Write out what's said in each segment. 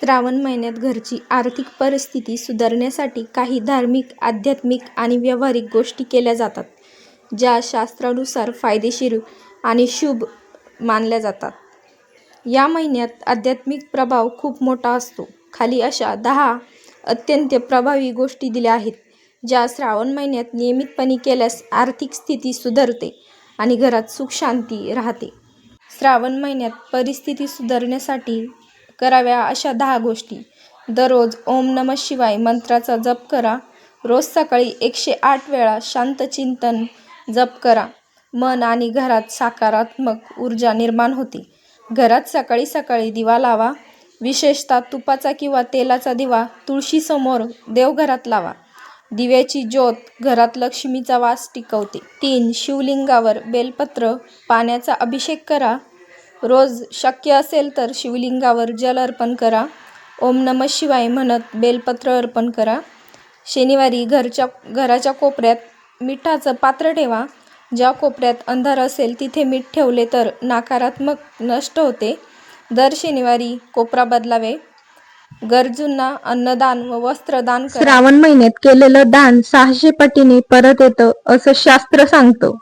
श्रावण महिन्यात घरची आर्थिक परिस्थिती सुधारण्यासाठी काही धार्मिक आध्यात्मिक आणि व्यावहारिक गोष्टी केल्या जातात ज्या शास्त्रानुसार फायदेशीर आणि शुभ मानल्या जातात. या महिन्यात आध्यात्मिक प्रभाव खूप मोठा असतो. खाली अशा दहा अत्यंत प्रभावी गोष्टी दिल्या आहेत ज्या श्रावण महिन्यात नियमितपणे केल्यास आर्थिक स्थिती सुधारते आणि घरात सुख शांती राहते. श्रावण महिन्यात परिस्थिती सुधारण्यासाठी कराव्या अशा दहा गोष्टी. दररोज ओम नम शिवाय मंत्राचा जप करा. रोज सकाळी एकशे आठ वेळा शांत चिंतन जप करा. मन आणि घरात सकारात्मक ऊर्जा निर्माण होते. घरात सकाळी सकाळी दिवा लावा. विशेषतः तुपाचा किंवा तेलाचा दिवा तुळशीसमोर देवघरात लावा. दिव्याची ज्योत घरात लक्ष्मीचा वास टिकवते. तीन शिवलिंगावर बेलपत्र पाण्याचा अभिषेक करा. रोज शक्य असेल तर शिवलिंगावर जल अर्पण करा. ओम नम शिवाय म्हणत बेलपत्र अर्पण करा. शनिवारी घरच्या घराच्या कोपऱ्यात मिठाचं पात्र ठेवा. ज्या कोपऱ्यात अंधार असेल तिथे मीठ ठेवले तर नकारात्मक नष्ट होते. दर शनिवारी कोपरा बदलावे. गरजूंना अन्नदान व वस्त्रदान श्रावण महिन्यात केलेलं दान सहाशे पटीने परत येतं असं शास्त्र सांगतं.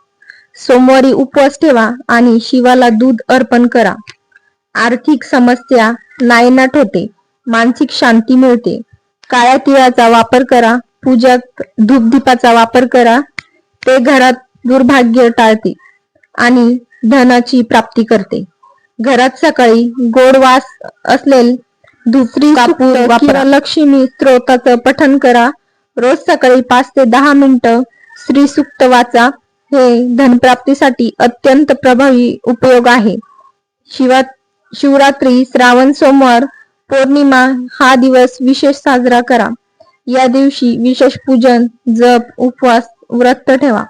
सोमवारी उपवास ठेवा आणि शिवाला दूध अर्पण करा. आर्थिक समस्या नायनाट होते. मानसिक शांती मिळते. काळ्या तिळाचा वापर करा. पूजात धूपदीपाचा वापर करा. ते घरात दुर्भाग्य टाळते आणि धनाची प्राप्ती करते. घरात सकाळी गोड वास असलेल धुसरी कापूर किंवा लक्ष्मी स्तोत्राचं पठण करा. रोज सकाळी पाच ते दहा मिनिटं श्री सुक्त वाचा. हे धनप्राप्तीसाठी अत्यंत प्रभावी उपयोग आहे. शिवा शिवरात्री श्रावण सोमवार पौर्णिमा हा दिवस विशेष साजरा करा. या दिवशी विशेष पूजन जप उपवास व्रत ठेवा.